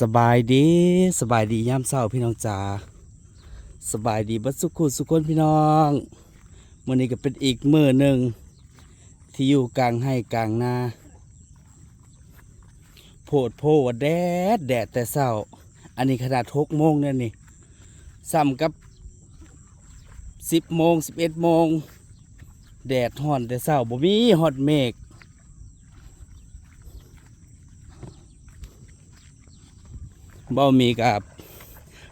สบายดีสบายดียามเช้าพี่น้องจ๋าสบายดีบัดสุขุสุคนพี่น้องมื้อนี้ก็เป็นอีกมือหนึ่งที่อยู่กลางให้กลางนาโพดโพว่าแดดแดดแต่เช้า อันนี้ขนาดหกโมงเนี่ยนี่ซ้ำกับสิบโมงสิบเอ็ดโมงแดดห่อนแต่เช้าบ่มีฮอดเม ฆบ่มีกับ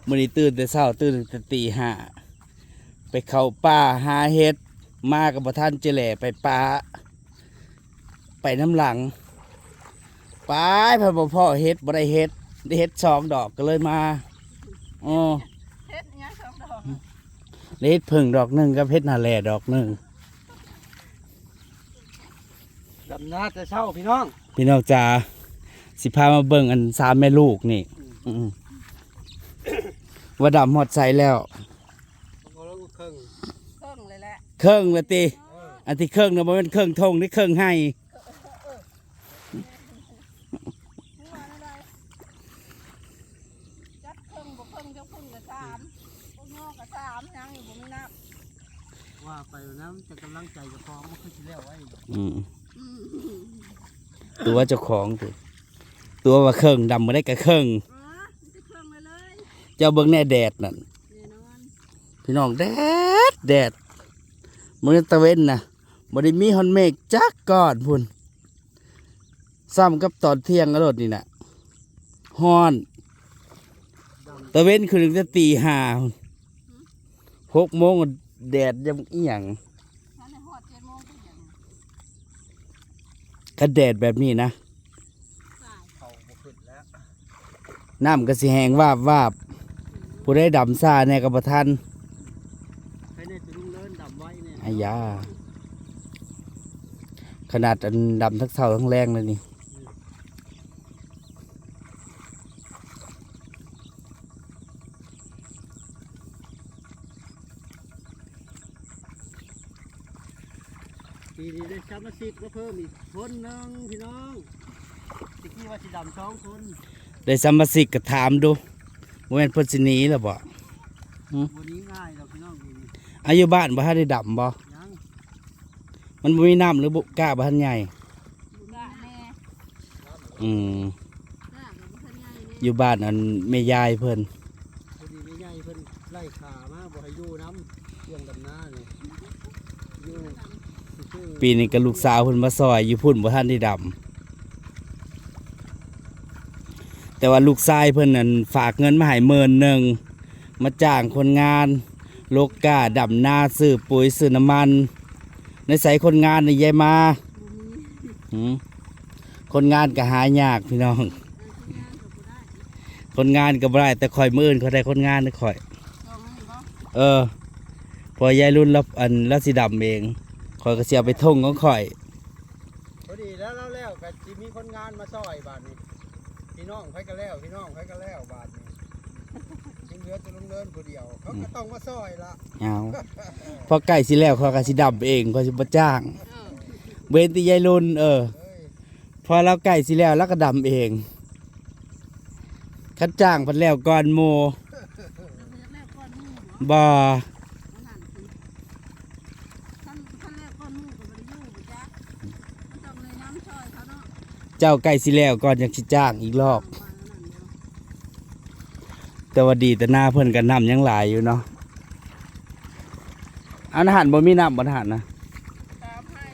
มื้อนี้ตื่นแต่เช้าตื่นแต่ตีห้าไปเข้าป่าหาเห็ดมากับบ่ทันเจแหล่ไปป่าไปน้ำหลังไปพอบ่พ่อเห็ดบ่ได้เห็ดได้เห็ดสองดอกก็เลยมาอ๋อเฮ็ดหยังสองดอกได้เห็ดผึ่งดอกหนึ่งกับเห็ดนาแหล่ดอกหนึ่งดำนาแต่เช้าพี่น้อง พี่น้องจ๋าสิพามาเบิ่งอันสามแม่ลูกนี่อืม ว่าดำหมดใสแล้วโมแล้วก็ครึ่งเครื่องเลยแหละเครื่องละติอันที่เครื่องเนี่ยมันเป็นเครื่องทงนี่เครื่องให้หัวนั่นเลยจัดเครื่องบ่เครื่องจะพึ่งกับสามพวกนอกกับสามยังอยู่บ่มีน้ว่าไปน้ำจะกำลังใจจะพร้อมมันคือสิแล้วไว้อืมำอืมตัวเจ้าของติตัวว่าเครื่องดำมาได้กับเครื่อง จ้าเบิ่งแน่แดดนั่นพี่น้องแดดแดดมือตะเว้นนะบ่ได้มีฮอนเมฆจักก้อนพุ่นซ้ำกับตอนเที่ยงกระโดดนี่นะฮอนตะเว้นคือถึงจะตีห้าหกโมงแดดยังอีหยังก็ยังคันแดดแบบนี้นะน้ำก็สิแห้งวาบวาบ ผู้ได้ดำซ่าแน่กับประทันให้เนี่ยจะลุงเลินดำไว้เนี่ยอายาขนาดอันดำทั้งเท่าทั้งแรงเลยนี่ปีนี้ได้ชามาสิบก็เพิ่มอีกคนหนึงพี่น้องตะกี้ว่าสิดำสองคน ได้สัมมาสิกก็ถามดู ว่าเป็นเพิ่นสิหนีหรือบ่วันนี้ง่ายเราพี่น้องนี่อายุบ้านบ่ทันได้ดำบ่ยังมันบ่มีน้ำหรือบ่กล้าบ่ทันใหญ่บุญแน่อืมกล้ากับบ่ทันใหญ่อแน่ยู่บ้านอันแม่ยายเพิ่นพอดีไม่ใหญ่เพิ่นไล่ขามาบ่ให้อยู่น้ำเรื่องดำนาเนี่ยอยู่ซื่อๆปีนี้ก็ลูกสาวเพิ่นมาซอยอยู่พุ่นบ่ทันได้ดำ แต่ว่าลูกชายเพิ่นนั่นฝากเงินมาให้หมื่นหนึ่งมาจ้างคนงานโลกกาดำนาซื้อปุ๋ยซื้อน้ำมัน ในใส่คนงานนี่ยายมาคนงานก็หายากพี่น้องเออทำงานก็ได้คนงานก็บ่ได้แต่คอยมืออื่นเขาได้คนงานนะคอย เออ พอยายรุ่นรับอันรัสีดำเองคอยก็เสียไปท่งของคอยพอดีแล้วแล้วแล้วก็มีคนงานมาซอยบ้าทนี้ พี่น้องไผก็แล้วพี่น้องไผก็แล้วบาทนี้ยังเหลือแต่ลุงเลินผู้เดียวเขาก็ต้องมาซอยละเอาพอใกล้สิแล้วเขาก็สิดำเองเขาสิบ่จ้างเออเว้นแตียายรุ่นเออเอ้ยพอเราใกล้สิแล้วเราก็ดำเองคัดจ้างเพันแล้วก่อนโมเราไปแรกก้อนหมู่บ่ บ่ เอานั่นสิขั้นขั้นแรกก้อนหมู่ก็บ่ได้อยู่บ่จ๊ะมันต้องเลยน้ำช่อยเขาเนาะ เจ้าใกล้สิแล้วก่อนยังสิจ้างอีกรอบมาแล้วนั่นเดียวแต่ว่าดีแต่หน้าเพิ่นก็น้ำยังหลายอยู่เนาะอันอาหารบ่มีน้ำบ่อาหารนะสามให้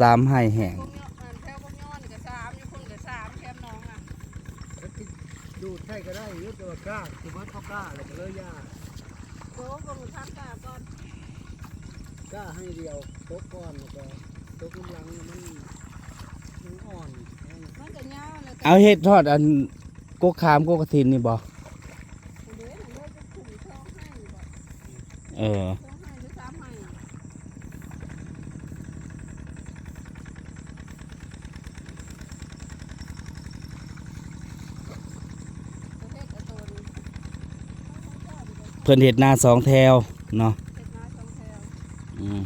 สามให้แห้ง พวกยอดอันแถวพวกยอดนี่ก็สามอยู่พุ่นก็สามแคมน้องอะ แล้วที่ดูดใช่ก็ได้อยุตัวากล้าคือมัดเขากล้าเลยก็เลยยาก โตบ่งทักกาก่อน กล้าให้เดียวตกก่อนแล้วก็ตกกำลังมันมันอ่อน มันก็ยาว เอาเห็ดทอดอันกุกขามกุกกระถินนี่บ่เออเพิ่นเห็ดหน้าสองแถวเนาะ เฮ็ดนาช่องแถว อืม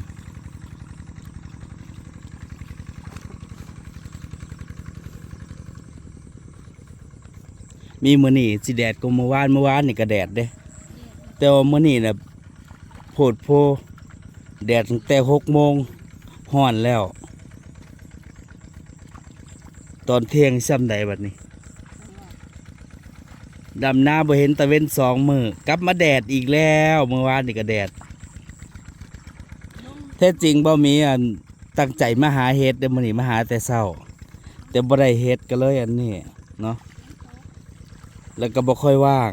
มีมื้อนี้สิแดดก็เมื่อวานเมื่อวานนี่ก็แดดเด้ แต่ว่ามื้อนี้น่ะโพดโพแดดตั้งแต่หกโมงฮ้อนแล้ว ตอนเที่ยงซ้ำใดบัดนี้ดำหน้าบ่เห็นตะเว้นสองมือกลับมาแดดอีกแล้วเมื่อวานนี่ก็แดดแท้จริงบ่มีอันตั้งใจมาหาเฮ็ดเดี๋ยวมื้อนี้มาหาแต่เช้า แต่บ่ได้เฮ็ดก็เลยอันนี้เนาะ แล้วก็บ่ค่อยว่าง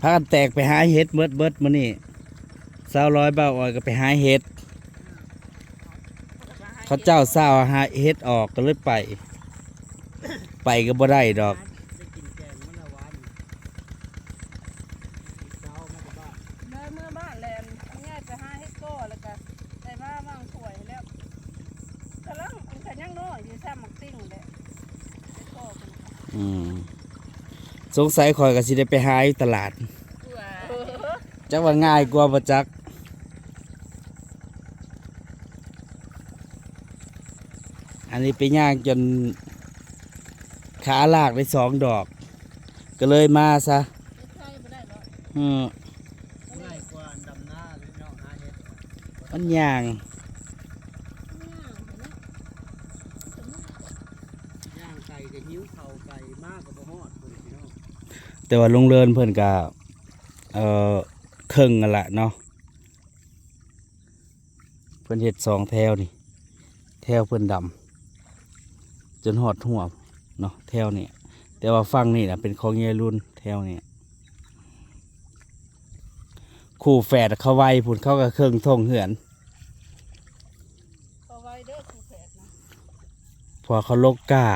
พากันแตกไปหาเฮ็ดเบิดเบิดมานี้สาวร้อยบ้าอ้อยก็ไปหาเฮ็ด เขาเจ้าสาวหาเฮ็ดออกก็เลยไป ไปก็บ่ได้ดอกนแกงมันละวันเช้ามาจากบ้าน ได้เมื่อบ้านแลนง่ายไปหาเฮ็ดโก้แล้วก็ได้มาวางถ้วยแล้วกำลังมันก็ยังน้อยอยู่ซ้ำมักติ้งแหละเฮ็ดโก้กัน อืมสงสัยคอยก็สิได้ไปหาอยู่ตลาดเออจักว่าง่ายกว่าบ่จักอันนี้ไปย่างจนขาลากได้สองดอก ก็เลยมาซะเฮ็ดไทยบ่ได้หรอกอืมง่ายกว่าดำหน้าหรือน้องหาเห็ดมันย่าง ย่างไก่กับหิ้ว เข่าไก่มากกับบ่ฮอดคนพี่น้องแต่ว่าลงเรินเพิ่นก็เอ่อครึ่งกันละเนาะเพิ่นเฮ็ดสองแถวนี่ แถวเพิ่นดำจนหอดหัวเนาะแถวนี่แต่ว่าฟังนี่นะเป็นของยายรุ่นแถวนี่คู่แฝดเขาไวพุ่นเขาก็เครื่องทงเหือนก็ไว้เด้อครูแพทย์นะพอเขาลกกล้า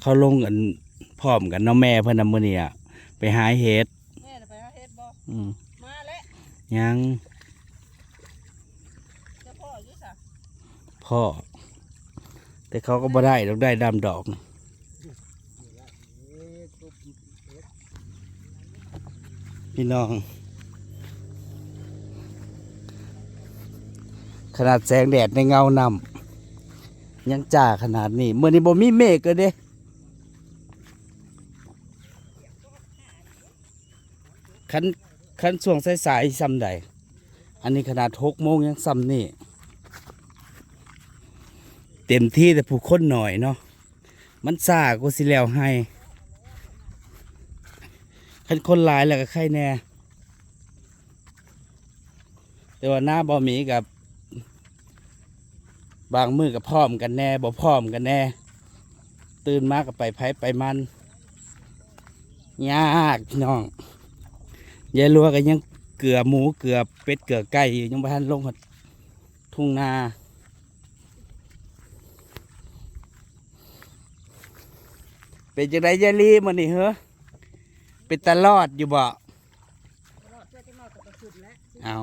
เขาลงกันพร้อมกันเนาะแม่เพิ่นนำมื้อนี้อะไปหาเห็ดแม่น่ะไปหาเฮ็ดบ่อืมมาแล้วยังเจะพ่ออยู่ซะพ่อ แต่เขาก็บ่ได้ดอกได้ดำดอกนะเอ๊ะตุ๊บเอ๊ะพี่น้อง ขนาดแสงแดดในเงานำยังจ้าขนาดนี้เมื่อนี้บ่มีเมฆก็เด้ คันคันช่วงสายๆซ้ำใด อันนี้ขนาดหกโมงยังซ้ำนี่ เต็มที่แต่ผู้คนหน่อยเนาะ มันซ่าก็สิแล้วให้ คันคนหลายแล้วก็ใครแน่ แต่ว่าหน้าบ่มีกับบางมือกับพร้อมกันแน่บ่พร้อมกันแน่ ตื่นมากับไปไผไปมัน ยากพี่น้อง ยายลัวก็ยังเกลือหมูเกลือเป็ดเกลือไก่อยู่ยังบ่ทันลงหดทุ่งนาเป็นจังไดยายลีมันนี่เหรอเป็นตลอดอยู่บ่รอดเพื่อที่มากับกระสุนแล้วเอา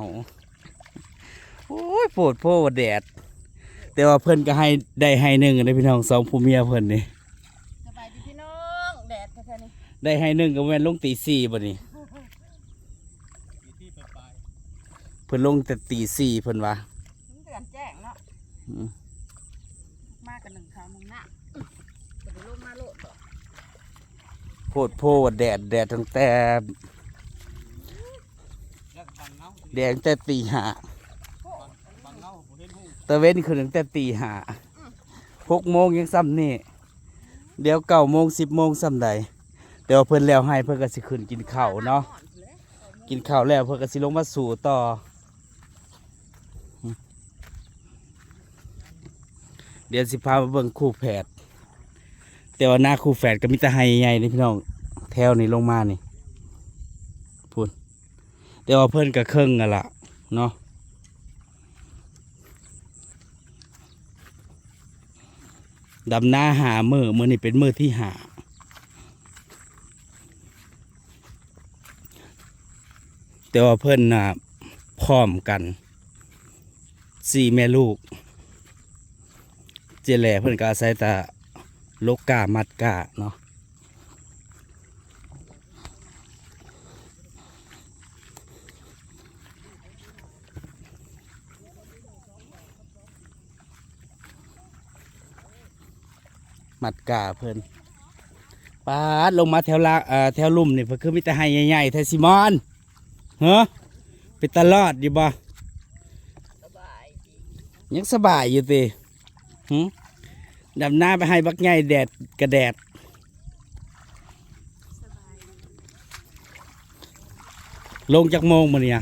โอ้ยโปวดโพดแดด แต่ว่าเพิ่นก็ให้ได้ให้หนึ่งนะพี่น้องสองผู้เมียเพิ่นนี่สบายดีพี่น้องแดดแค่นี้ได้ให้หนึ่งก็แม่นลงตีสี่บ่นี่ มีที่ไปไป เพิ่นลงแต่ตีสี่เพิ่นว่ามันเดือนแจ้งเนาะอืมมากันหนึ่งคราวมึงหน้าจะไปลงมาโลดต่อโพดโพดแดดแดดตั้งแต่แล้วก็บังเงาแดดตั้งแต่ตีห้าบังเงาผมเห็นหูตะเว้นคือตั้งแต่ตีห้าหกโมงยังซ้ำนี่เดี๋ยวเก้าโมงสิบโมงซ้ำใดเดี๋ยวเพิ่นแล้วให้เพิ่นก็สิขึ้นกินข้าวเนาะกินข้าวแล้วเพื่อก็สิลงมาสู่ต่อ เดี๋ยวสิพามาเบิ่งคู่แฝดแต่ว่าหน้าคู่แฝดก็มีแต่ไฮใหญ่นี่พี่น้องแถวนี้ลงมานี่พูดแต่ว่าเพิ่อนก็เครึ่งกันละเนาะดำหน้าหามือมือนี่เป็นมือที่หาแต่ว่าเพิ่อนน่ะพร้อมกันสี่แม่ลูก เจแหล่เพิ่นก็อาศัยแต่ลกกามัดกาเนาะมัดกาเพิ่นปาดลงมาแถวลาเอ่อแถวลุ่มนี่เพิ่นคือมีแต่ให้ใหญ่ๆแท้ซิมอนเฮ้อไปตลอดอยู่บ่สบายดียังสบายอยู่ติ หึดำหน้าไปให้บักใหญ่แดดกระแดดลงจากโมงมาเนี่ย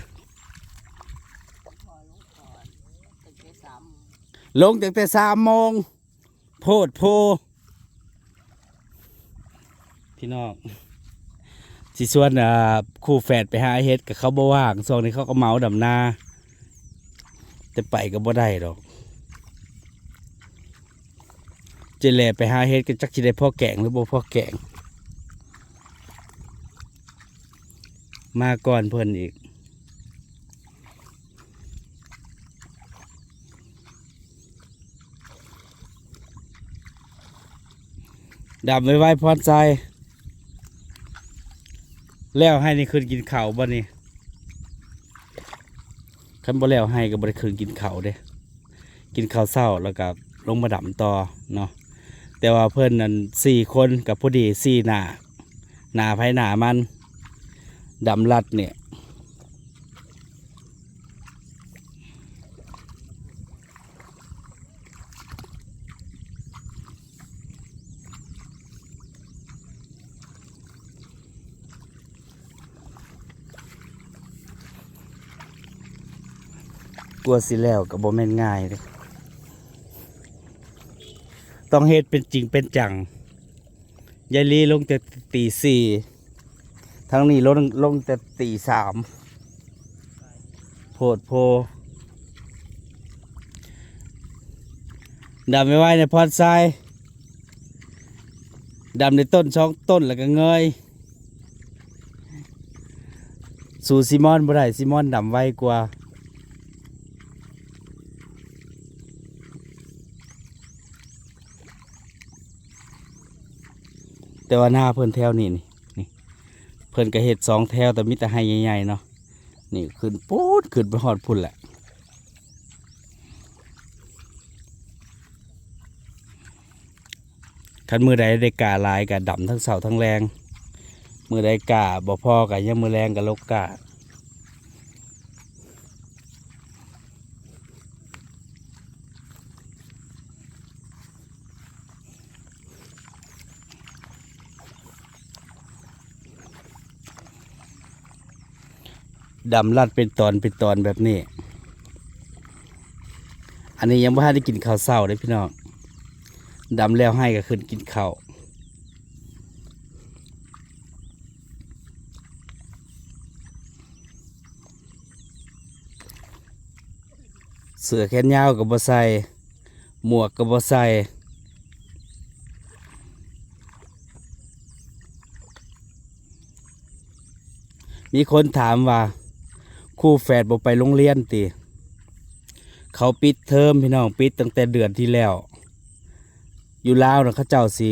ลงก่อนตึกแต่สามโมงโพดโพ พี่น้องสิส่วนอ่าคู่แฝดไปหาเฮ็ดกับเขาบ่ว่างส่วนนี้เขาก็เมาดำนา แต่ไปก็บ่ได้ดอก เจแลไปหาเฮ็ดก็จักสิได้พ่อแกงหรือบ่พ่อแกง มาก่อนเพิ่นอีก ดับไว้ไว้พรใจ แล้วให้นี่คืนกินข้าวบ่นี่คันบ่แล้วให้ก็บ่ได้คืนกินข้าวเด้ กินข้าวเช้าแล้วก็ลงมาดำต่อเนาะ แต่ว่าเพิ่อนนั่นสี่คนกับพอดีสี่หนาหน้าไผหนามันดำลัดเนี่ยกลัวสิแล้วก็บ่แม่นง่ายเลย ต้องเฮ็ดเป็นจริงเป็นจังยายลีลงแต่ตีสี่ทั้งนี้ลงลงแต่ตีสามโพดโพดำไม่ไหวในพอดทรายดำในต้นช่องต้นแล้วก็เงย สู่ซิมอนบ่ได้ซิมอนดำไวกว่า แต่ว่าหน้าเพิ่นแถวนี่นี่นี่เพิ่นก็เห็ดสองแถวแต่มีแต่ให้ใหญ่ๆเนาะนี่ขึ้นปูดขึ้นไปหอดพุ่นแหละคันมือใดได้กาลายกับดำทั้งเสาทั้งแรง มือใดกาบ่พอกับยังมือแรงกับลกกา ดำลัดเป็นตอนเป็นตอนแบบนี้ อันนี้ยังไม่ได้กินข้าวเศร้าเลยพี่น้องดำแล้วให้ก็ขึ้นกินข้าวเสือแขนยาวกับบใส่หมวกกับบใส่มีคนถามว่า คู่แฝดบอไปโรงเรียนติ เขาปิดเทอมพี่น้องปิดตั้งแต่เดือนที่แล้ว อยู่ลาวนะเขาเจ้าสิ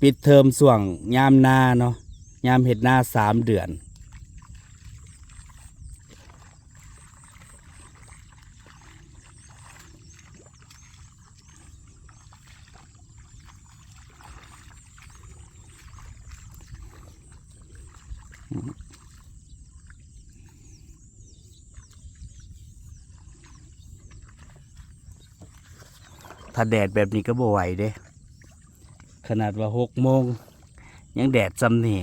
ปิดเทอมส่วงยามนาเนาะยามเห็ดนาสามเดือน ถ้าแดดแบบนี้ก็บ่ไหวเด้ ขนาดว่าหกโมง ยังแดดจำเนี่ย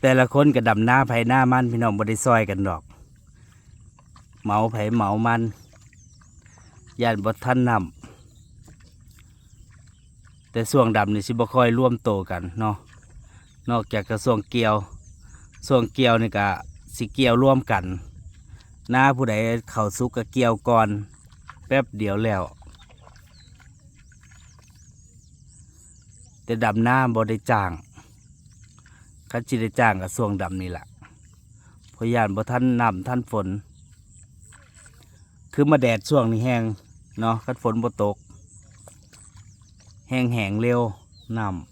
แต่ละคนก็ดำหน้าไผหน้ามันพี่น้องบ่ได้ซอยกันดอกเหมาไผเหมามันย่านบ่ทันนำแต่ส่วงดำนี่สิบ่ค่อยร่วมโตกันเนาะ นอกจากกระทรวงเกี่ยวส่วงเกี่ยวนี่ก็สิเกี่ยวร่วมกันหน้าผู้ใดเข้าสุกก็เกี่ยวก่อน แป๊บเดียวแล้ว แต่ดำหน้าบ่ได้จ้างคันจิได้จ้างกับส่วงดำนี่แหละพราะยานบ่ท่านนำท่านฝน คือมาแดดช่วงนี้แห้งเนาะคันฝนบ่ตก แห้งแห้งเร็วนำ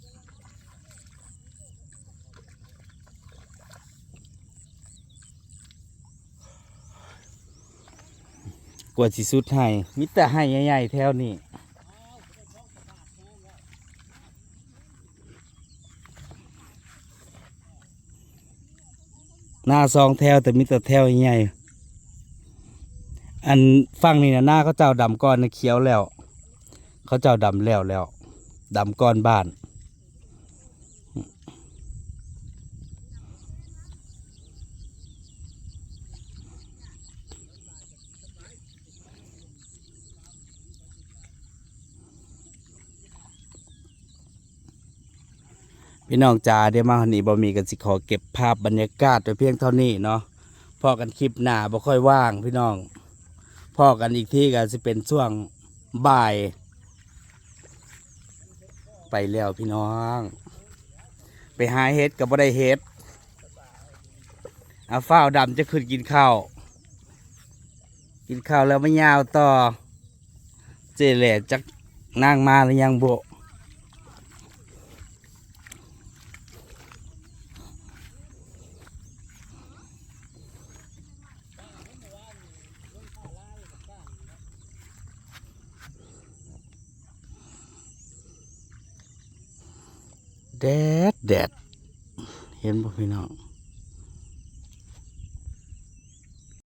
กว่าสิสุดให้มิต่ให้ใหญ่ๆแถวนี้หน้าซองแถวแต่มีแต่แถวใหญ่อันฟังนี่นะหน้าเขาเจ้าดำก้อนนะเขียวแล้ว เขาเจ้าดำแล้วแล้วดำก้อนบ้าน พี่น้องจ๋าเดี๋ยวมาหันนี้บ่มีกันสิขอเก็บภาพบรรยากาศไว้เพียงเท่านี้เนาะพอกันคลิปหน้าบ่ค่อยว่าง พี่น้องพอกันอีกที่ก็จะเป็นช่วงบ่าย ไปแล้วพี่น้อง ไปหาเฮ็ดกับบ่ได้เฮ็ดเอาฝ้าวดำจะขึ้นกินข้าวกินข้าวแล้วไม่ยาวต่อ เจแหล่จักนั่งมาหรือยังโบแดดแดดเห็นบ่ พี่น้อง